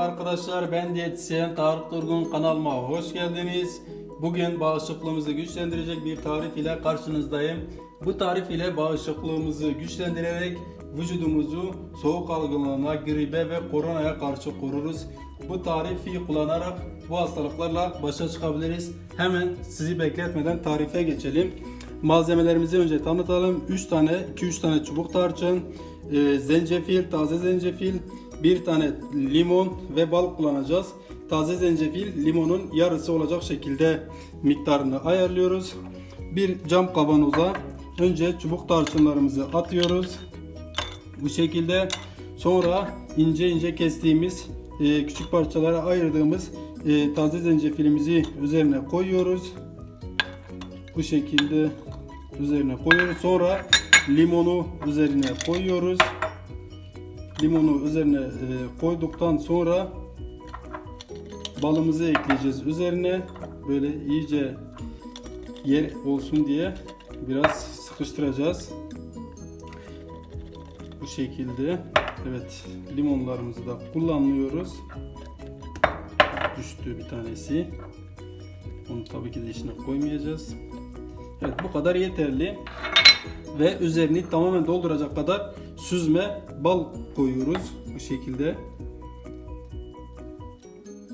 Merhaba arkadaşlar ben diyetisyen Tarık Durgun kanalıma hoş geldiniz. Bugün bağışıklığımızı güçlendirecek bir tarif ile karşınızdayım. Bu tarif ile bağışıklığımızı güçlendirerek vücudumuzu soğuk algınlığına, gribe ve koronaya karşı koruruz. Bu tarifi kullanarak bu hastalıklarla başa çıkabiliriz. Hemen sizi bekletmeden tarife geçelim. Malzemelerimizi önce tanıtalım. 3 tane, 2-3 tane çubuk tarçın, e, zencefil, taze zencefil, bir tane limon ve bal kullanacağız. Taze zencefil limonun yarısı olacak şekilde miktarını ayarlıyoruz. Bir cam kavanoza önce çubuk tarçınlarımızı atıyoruz. Bu şekilde sonra ince ince kestiğimiz e, küçük parçalara ayırdığımız e, taze zencefilimizi üzerine koyuyoruz. Bu şekilde üzerine koyuyoruz. Sonra limonu üzerine koyuyoruz. Limonu üzerine e, koyduktan sonra balımızı ekleyeceğiz üzerine. Böyle iyice yer olsun diye biraz sıkıştıracağız. Bu şekilde. Evet, limonlarımızı da kullanıyoruz. Düştü bir tanesi. Onu tabii ki de içine koymayacağız. Evet, bu kadar yeterli. Ve üzerini tamamen dolduracak kadar süzme bal koyuyoruz bu şekilde.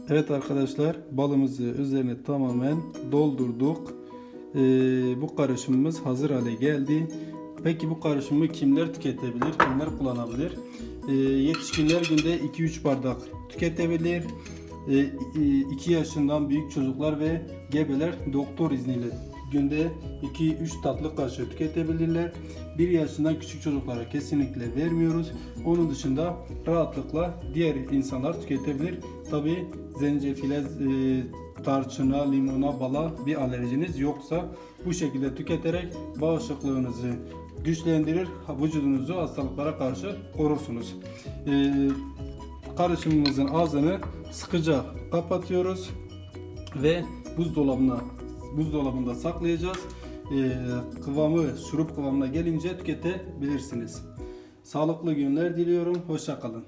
Evet arkadaşlar balımızı üzerine tamamen doldurduk. Ee, bu karışımımız hazır hale geldi. Peki bu karışımı kimler tüketebilir, kimler kullanabilir? Ee, yetişkinler günde 2-3 bardak tüketebilir. 2 yaşından büyük çocuklar ve gebeler doktor izniyle günde 2-3 tatlı kaşığı tüketebilirler. 1 yaşından küçük çocuklara kesinlikle vermiyoruz. Onun dışında rahatlıkla diğer insanlar tüketebilir. Tabi zencefile, e, tarçına, limona, bala bir alerjiniz yoksa bu şekilde tüketerek bağışıklığınızı güçlendirir, vücudunuzu hastalıklara karşı korursunuz. E, karışımımızın ağzını sıkıca kapatıyoruz ve buzdolabına buzdolabında saklayacağız. Ee, kıvamı şurup kıvamına gelince tüketebilirsiniz. Sağlıklı günler diliyorum. Hoşça kalın.